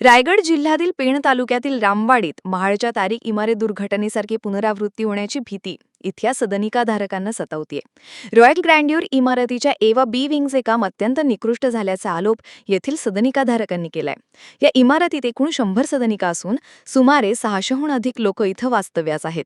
रायगड जिल्ह्यातील पेण तालुक्यातील रामवाडीत महाळच्या तारीख इमारत दुर्घटनेसारखी पुनरावृत्ती होण्याची भीती इथल्या सदनिकाधारकांना सतावतीये. रॉयल ग्रँड्यूर इमारतीच्या ए व बी विंगचे काम अत्यंत निकृष्ट झाल्याचा आरोप येथील सदनिकाधारकांनी केलाय. या इमारतीत एकूण शंभर सदनिका असून सुमारे सहाशेहून अधिक लोक इथं वास्तव्यास आहेत.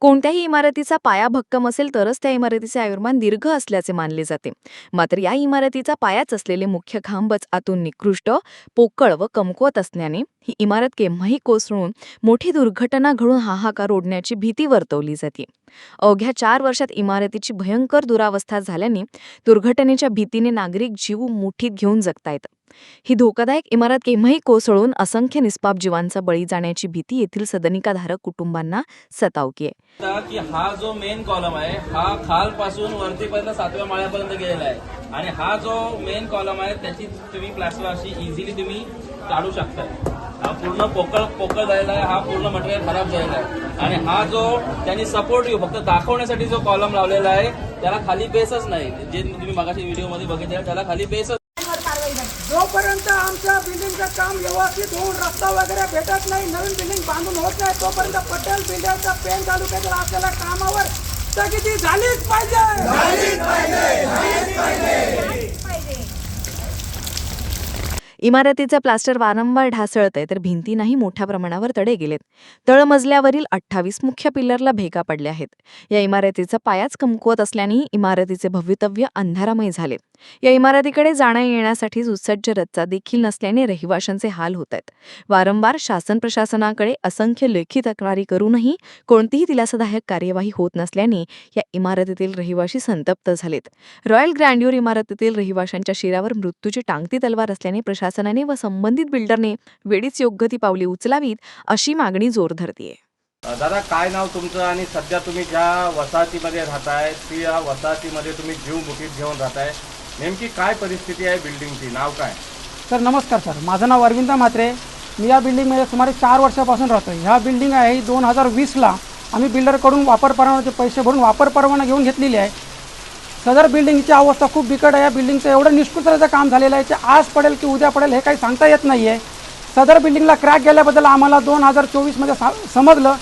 कोणत्याही इमारतीचा पाया भक्कम असेल तरच त्या इमारतीचे आयुर्मान दीर्घ असल्याचे मानले जाते. मात्र या इमारतीचा पायाच असलेले मुख्य खांबच आतून निकृष्ट पोकळ व कमकुवत असल्याने ही इमारत केव्हाही कोसळून मोठी दुर्घटना घडून हाहाकार ओढण्याची भीती वर्तवली जाते. अवघ्या चार वर्षात इमारतीची भयंकर दुरावस्था झाल्याने दुर्घटनेच्या भीतीने नागरिक जीव मुठीत घेऊन जगतायत. ही धोकादायक इमारत केव्हाही कोसळून असंख्य निष्पाप जीवांचा बळी जाण्याची भीती येथील सदनिकाधारक कुटुंबांना सतावकीय की हा जो मेन कॉलम आहे हा खालपासून वरतीपर्यंत सातव्या माळ्यापर्यंत गेलेला आहे. आणि हा जो मेन कॉलम आहे त्याची तुम्ही प्लास्टर अशी इझिली तुम्ही काढू शकता हा पूर्ण पोकळ पोकळ झालेला आहे हा पूर्ण मटेरियल खराब झालेला आहे. आणि हा जो त्यांनी सपोर्टिव्ह फक्त दाखवण्यासाठी जो कॉलम लावलेला आहे त्याला खाली बेसच नाही. जे तुम्ही मगाशी व्हिडिओमध्ये बघितलं त्याला खाली बेसच जोपर्यंत आमच्या बिल्डिंगचं काम व्यवस्थित होऊन रस्ता वगैरे भेटत नाही नवीन बिल्डिंग बांधून होत नाही तोपर्यंत पटेल बिल्डरच्या पेन तालुक्यातील आपल्याला कामावर स्थगिती झालीच पाहिजे. इमारतीचं प्लास्टर वारंवार ढासळतंय तर भिंतींनाही मोठ्या प्रमाणावर तडे गेलेत. तळमजल्यावरील अठ्ठावीस मुख्य पिल्लरला भेगा पडल्या आहेत. या इमारतीचा पायाच कमकुवत असल्याने इमारतीचे भवितव्य अंधारामय झाले. या इमारतीकडे जाण्या येण्यासाठी सुसज्ज रस्ता देखील नसल्याने रहिवाशांचे हाल होत आहेत वारंवार शासन प्रशासनाकडे असंख्य लेखी तक्रारी करूनही कोणतीही दिलासादायक कार्यवाही होत नसल्याने या इमारतीतील रहिवाशी संतप्त झालेत. रॉयल ग्रँड्युअर इमारतीतील रहिवाशांच्या शिरावर मृत्यूची टांगती तलवार असल्याने प्रशासनाने व संबंधित बिल्डरने वेळीच योग्य ती पावले उचलावीत अशी मागणी जोर धरतीये. दादा काय नाव तुमचं आणि सध्या तुम्ही ज्या वसाहतीमध्ये राहताय त्या वसाहतीमध्ये तुम्ही जीव मुठीत घेऊन राहताय. नेमकी काय परिस्थिती आहे बिल्डिंगची? नाव काय? सर नमस्कार सर. माझं नाव अरविंद म्हात्रे. मी या बिल्डिंगमध्ये सुमारे चार वर्षापासून राहतो ह्या बिल्डिंग आहे ही दोन हजार वीसला आम्ही बिल्डरकडून वापर परवान्याचे पैसे भरून वापर परवाना घेऊन घेतलेली आहे. सदर बिल्डिंगची अवस्था खूप बिकट आहे. या बिल्डिंगचं एवढं निष्कृततेचं काम झालेलं आहे की आज पडेल की उद्या पडेल हे काही सांगता येत नाही आहे सदर बिल्डिंगला क्रॅक गेल्याबद्दल आम्हाला दोन हजार चोवीसमध्ये सा समजलं.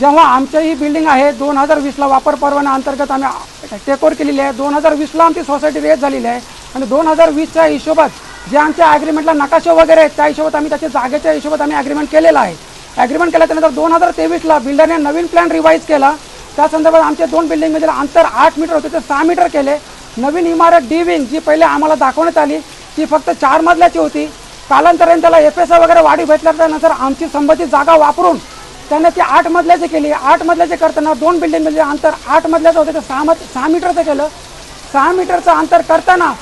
जेव्हा आमची ही बिल्डिंग आहे दोन हजार वीसला वापर परवाना अंतर्गत आम्ही टेकओवर केलेली आहे. दोन हजार वीसला आमची सोसायटी रेट झालेली आहे. आणि दोन हजार वीसच्या हिशोबात जे आमच्या ॲग्रीमेंटला नकाशे वगैरे आहेत त्या हिशोबात आम्ही त्याच्या जागेच्या हिशोबात आम्ही ॲग्रीमेंट केलेलं आहे. ॲग्रीमेंट केल्याच्यानंतर दोन हजार तेवीसला बिल्डरने नवीन प्लॅन रिवाईज केला. त्या संदर्भात आमच्या दोन बिल्डिंगमधील अंतर आठ मीटर होते ते सहा मीटर केले. नवीन इमारत डी विंग जी पहिले आम्हाला दाखवण्यात आली ती फक्त चार मजल्याची होती. कालांतराने त्याला एफ एस आय वगैरे वाढीव घेतल्यानंतर आमची संबंधित जागा वापरून त्याने ती आठ मजल्याची केली. आठ मजल्याचे करताना दोन बिल्डिंगमध्ये अंतर आठ मजल्याचं होतं ते सहा मज सहा मीटरचं केलं. सहा मीटरचं अंतर करताना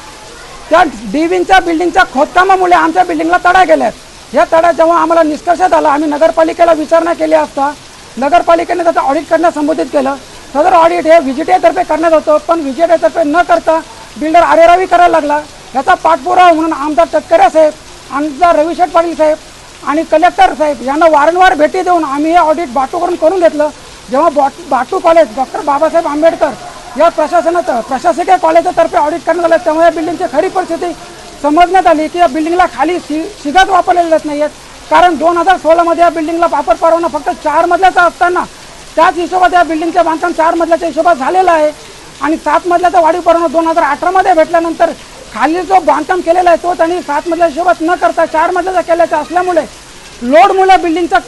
त्या डी विंगच्या बिल्डिंगच्या खोदकामामुळे आमच्या बिल्डिंगला तडा गेल्यात. या तड्यात जेव्हा आम्हाला निष्कर्षात आला आम्ही नगरपालिकेला विचारणा केली असता नगरपालिकेने त्याचं ऑडिट करण्यास संबोधित केलं. सदर ऑडिट हे व्हिजिटेतर्फे करण्यात होतं पण व्हिजिटेतर्फे न करता बिल्डर आरेरावी करायला लागला. याचा पाठपुरावा म्हणून आमदार तटकरे साहेब आमदार रविशेठ पाटील साहेब आणि कलेक्टर साहेब यांना वारंवार भेटी देऊन आम्ही हे ऑडिट बाटूकडून करून घेतलं. जेव्हा बॉट बाटू कॉलेज डॉक्टर बाबासाहेब आंबेडकर या प्रशासनाचं प्रशासकीय कॉलेजतर्फे ऑडिट करण्यात आलं तेव्हा या बिल्डिंगची खरी परिस्थिती समजण्यात आली की या बिल्डिंगला खाली शि शिगाच वापरलेल्या नाही आहेत कारण दोन हजार सोळामध्ये या बिल्डिंगला वापर परवाना फक्त चार मजल्याचा असताना त्याच हिशोबात या बिल्डिंगचं बांधकाम चार मजल्याच्या हिशोबात झालेलं आहे. आणि सात मजल्याचा वाढीव परवाना दोन हजार अठरामध्ये भेटल्यानंतर खाली जो बांधकाम केलेला आहे तो त्यांनी सात मजल्या हिशोबात न करता चार मजल्याचा केल्याचा असल्यामुळे लोडमुळे बिल्डिंगचा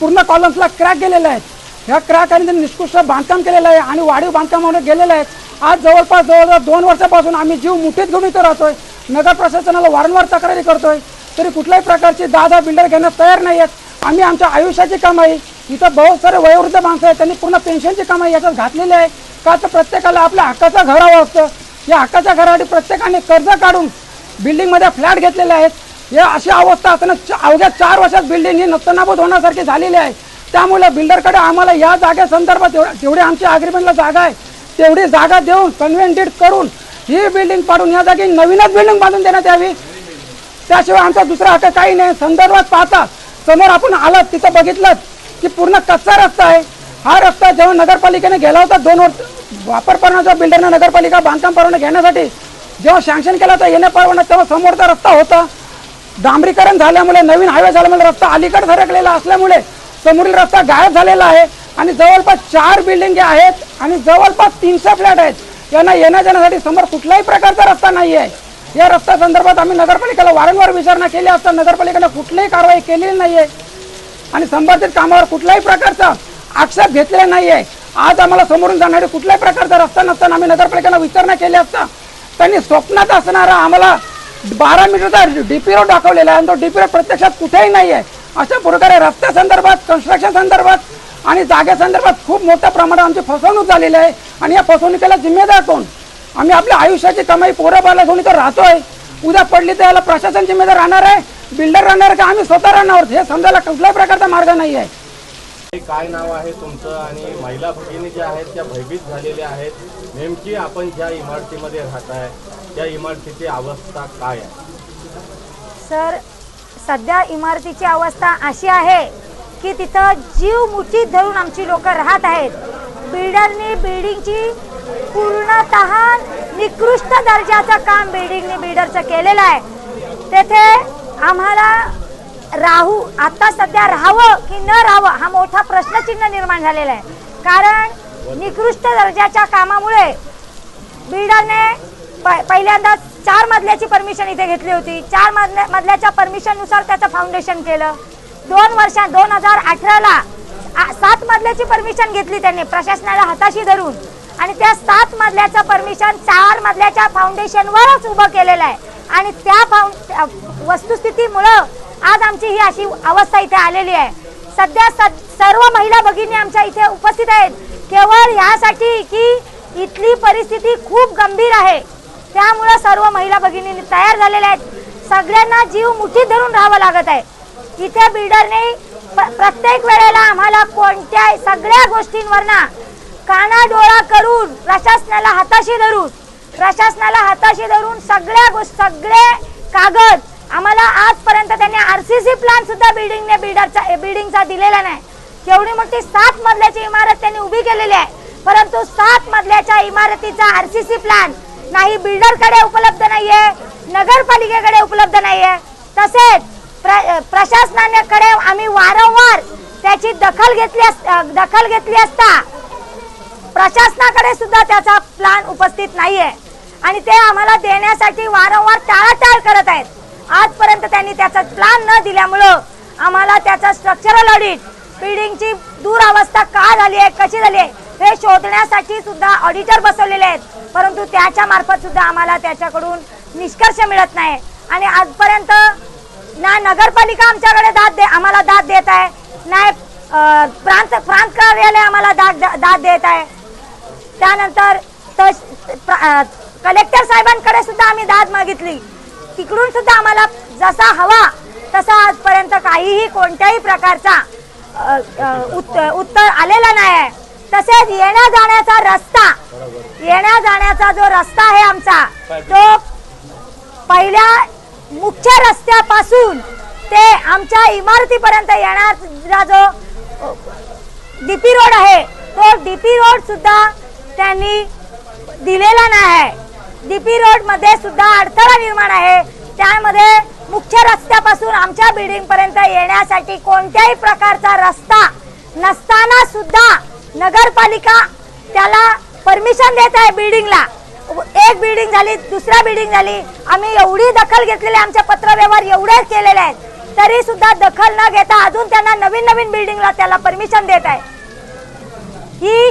पूर्ण कॉलम्सला क्रॅक गेलेला आहे. ह्या क्रॅक आणि निष्कृष्ट बांधकाम केलेलं आहे आणि वाढीव बांधकामामध्ये गेलेलं आहे. आज जवळपास जवळजवळ दोन वर्षापासून आम्ही जीव मुठीत घेऊन इथं राहतोय. नगर प्रशासनाला वारंवार तक्रारी करतोय. तरी कुठल्याही प्रकारची दहा बिल्डर घेण्यास तयार नाही आहेत. आम्ही आमच्या आयुष्याची कमाई इथं बहुत सारे वयोवृद्ध माणसं आहेत त्यांनी पूर्ण पेन्शनची कमाई याच्यात घातलेली आहे. का तर प्रत्येकाला आपल्या हक्काचं घर हवं असतं या हक्काच्या घरासाठी प्रत्येकाने कर्ज काढून बिल्डिंगमध्ये फ्लॅट घेतलेले आहेत. या अशी अवस्था असताना च- अवघ्या चार वर्षात बिल्डिंग ही नतनाबूत होण्यासारखी झालेली आहे. त्यामुळे बिल्डरकडे आम्हाला या जागेसंदर्भात जेवढ- जेवढी आमची अग्रीमेंटला जागा आहे तेवढी जागा देऊन कन्व्हेंटेड करून ही बिल्डिंग पाडून या जागी नवीनच बिल्डिंग बांधून देण्यात यावी. त्याशिवाय आमचा दुसरा हक्क काही नाही. संदर्भात पाहता समोर आपण आलात तिथं बघितलं की पूर्ण कच्चा रस्ता आहे. हा रस्ता जेव्हा नगरपालिकेने गेला होता दोन वर्ष वापर परवाना बिल्डरने नगरपालिका बांधकाम परवाना घेण्यासाठी जेव्हा सँक्शन केला होता येण्या परवाना तेव्हा समोरचा रस्ता होता. डांबरीकरण झाल्यामुळे नवीन हायवे झाल्यामुळे रस्ता अलीकडे सरकलेला असल्यामुळे समोरील रस्ता गायब झालेला आहे. आणि जवळपास चार बिल्डिंग आहेत आणि जवळपास तीनशे फ्लॅट आहेत. यांना येण्या जाण्यासाठी समोर कुठल्याही प्रकारचा रस्ता नाही आहे या रस्त्या संदर्भात आम्ही नगरपालिकेला वारंवार विचारणा केली असता नगरपालिकेनं कुठलीही कारवाई केलेली नाही आहे आणि संबंधित कामावर कुठल्याही प्रकारचा आक्षेप घेतलेला नाही आहे आज आम्हाला समोरून जाणारे कुठल्याही प्रकारचा रस्ता नसताना आम्ही नगरपालिकेला विचारणा केली असता त्यांनी स्वप्नात असणारा आम्हाला बारा मीटरचा डीपी रोड दाखवलेला आहे आणि तो डीपी रोड प्रत्यक्षात कुठेही नाही आहे अशा प्रकारे रस्त्या संदर्भात कन्स्ट्रक्शन संदर्भात आणि जागेसंदर्भात खूप मोठ्या प्रमाणात आमची फसवणूक झालेली आहे. आणि या फसवणुकीला जिम्मेदार कोण? आम्ही आपल्या आयुष्याची कमाई पोरं बाला घेऊन इथं राहतोय. उद्या पडली तर याला प्रशासन जिम्मेदार राहणार आहे. बिल्डर राहणार आहे का? आम्ही स्वतः राहणार आहोत. हे समजायला कुठल्याही प्रकारचा मार्ग नाही आहे. हे काय नाव आहे तुमचं? आणि महिला भगिनी ज्या आहेत त्या भयभीत झालेल्या आहेत. नेमकी आपण ज्या इमारतीमध्ये राहताय त्या इमारतीची अवस्था काय आहे? सर सध्या इमारतीची अवस्था अशी आहे की तिथं जीव मुठीत धरून आमची लोक राहत आहेत. बिल्डरनी बिल्डिंगची पूर्णत निकृष्ट दर्जाचं काम बिल्डिंगने बिल्डरचं केलेलं आहे. तेथे आम्हाला राहू आता सध्या राहावं की न राहावं हा मोठा प्रश्नचिन्ह निर्माण झालेला आहे. कारण निकृष्ट दर्जाच्या कामामुळे बिल्डरने प- पहिल्यांदा चार मजल्याची परमिशन इथे घेतली होती. चार मजल्या मधल्याच्या परमिशननुसार त्याचं फाउंडेशन केलं. दोन वर्षात दोन हजार अठराला सात मजल्याची परमिशन घेतली त्यांनी प्रशासनाला हाताशी धरून. आणि त्या सात मजल्याचं परमिशन चार मजल्याच्या फाउंडेशनवरच उभं केलेलं आहे. आणि त्या फाउं वस्तुस्थितीमुळं आज आमची ही अशी अवस्था इथे आलेली आहे. सध्या स- सर्व महिला भगिनी आमच्या इथे उपस्थित आहेत. केवळ ह्यासाठी की इथली परिस्थिती खूप गंभीर आहे. त्यामुळं सर्व महिला भगिनी तयार झालेल्या आहेत. सगळ्यांना जीव मुठीत धरून राहावं लागत आहे. इथे बिल्डरने प- प्रत्येक वेळेला आम्हाला कोणत्या सगळ्या गोष्टींवरना काना डोळा करून प्रशासनाला हाताशी धरून प्रशासनाला हाताशी धरून सगळ्या सगळे कागद आम्हाला आजपर्यंत त्यांनी आर सी सी सुद्धा बिल्डिंगने बिल्डरचा बिल्डिंगचा दिलेला नाही. केवढी मोठी सात मजल्याची इमारत त्यांनी उभी केलेली आहे. परंतु सात मजल्याच्या इमारतीचा आर सी सी प्लॅन नाही बिल्डरकडे उपलब्ध नाहीये नगरपालिकेकडे उपलब्ध नाहीये. तसेच प्रकडे आम्ही वारंवार त्याची दखल घेतली अस- दखल घेतली असता प्रशासनाकडे सुद्धा त्याचा प्लान उपस्थित नाहीये. आणि ते आम्हाला देण्यासाठी वारंवार टाळाटाळ करत आहेत. आजपर्यंत त्यांनी त्याचा प्लान न दिल्यामुळं आम्हाला त्याचा स्ट्रक्चरल ऑडिट बिल्डिंगची दुरावस्था का झाली आहे कशी झाली आहे हे शोधण्यासाठी सुद्धा ऑडिटर बसवलेले आहेत. परंतु त्याच्या मार्फत सुद्धा आम्हाला त्याच्याकडून निष्कर्ष मिळत नाही. आणि आजपर्यंत ना नगरपालिका आमच्याकडे दाद दे आम्हाला दाद देत आहे. नाही प्रांत प्रांत कार्यालय आम्हाला दाद दाद देत आहे. त्यानंतर तस कलेक्टर साहेबांकडे सुद्धा आम्ही दाद मागितली. तिकडून सुद्धा आम्हाला जसा हवा तसा आजपर्यंत काहीही कोणत्याही प्रकारचा उत्त- उत्तर आलेला नाही आहे तसेच येण्या जाण्याचा रस्ता येण्या जाण्याचा जो रस्ता आहे आमचा तो पहिल्या मुख्य रस्त्यापासून ते आमच्या इमारतीपर्यंत येण्याचा जो डीपी रोड आहे तो डीपी रोड सुद्धा त्यांनी दिलेला नाही आहे. डीपी रोडमध्ये सुद्धा अडथळा निर्माण आहे. त्यामध्ये मुख्य रस्त्यापासून आमच्या बिल्डिंग पर्यंत येण्यासाठी कोणत्याही प्रकारचा रस्ता नसताना सुद्धा नगरपालिका त्याला परमिशन देत आहे बिल्डिंगला एक बिल्डिंग झाली दुसऱ्या बिल्डिंग झाली. आम्ही एवढी दखल घेतलेली आमचे पत्रव्यवहार एवढे केलेले आहेत तरी सुद्धा दखल न घेता अजून त्यांना नवीन नवीन बिल्डिंगला त्याला परमिशन देत आहे. ही